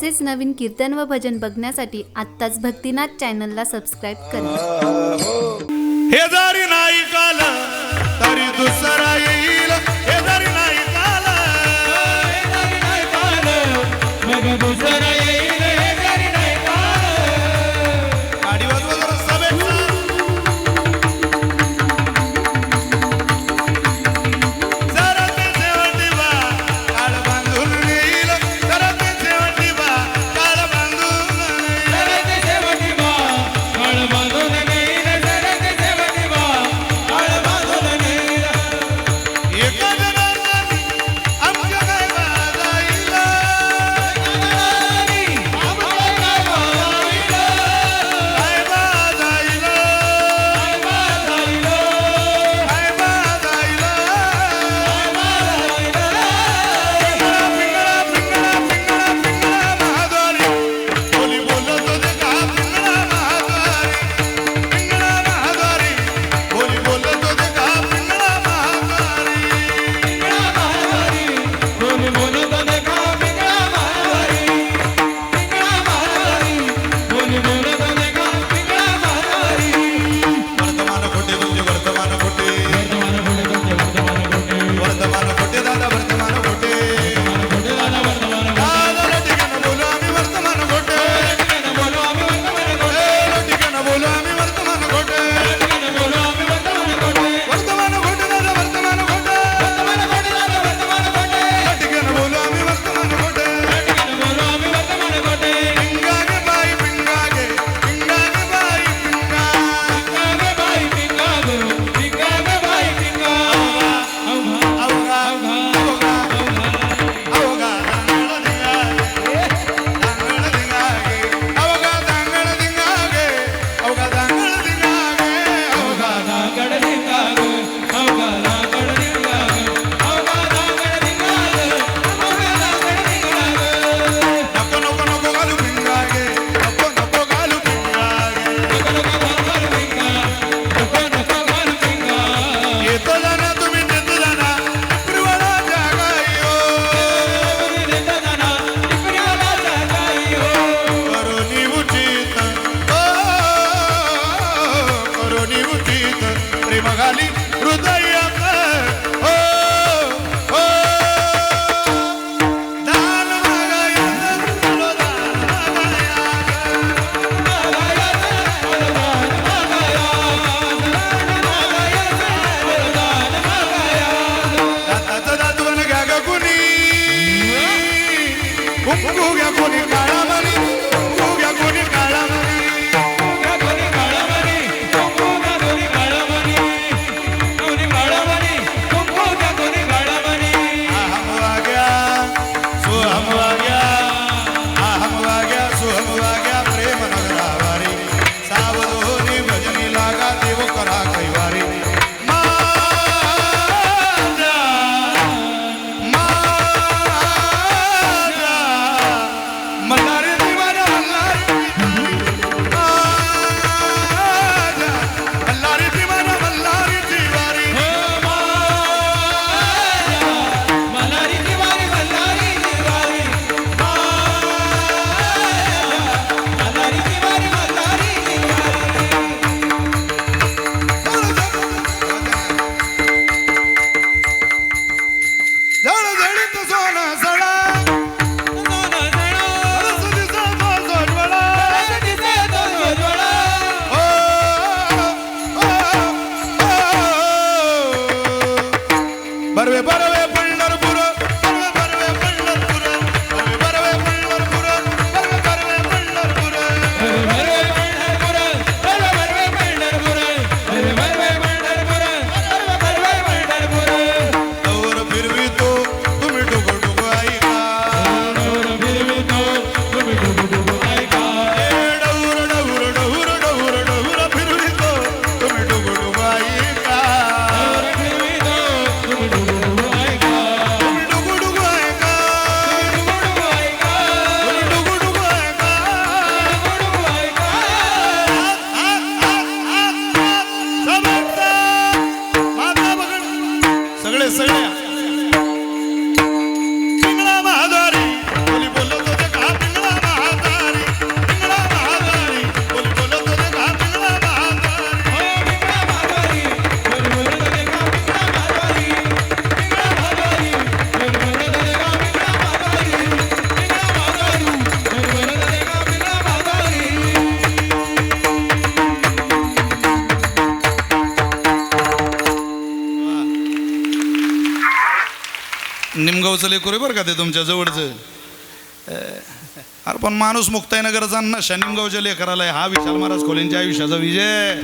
नवीन कीर्तन व भजन बघण्यासाठी आत्ताच भक्तिनाथ चॅनलला सबस्क्राईब करा. हे जरी नाही काल तरी Barbe, barbe. Listen here. निमगावचं लेकरू बरं का ते तुमच्या जवळचं. अरे पण माणूस मुक्ताईनगरचा नशा निमगावच्या लेकराला हा विशाल महाराज खोलेंच्या आयुष्याचा विजय.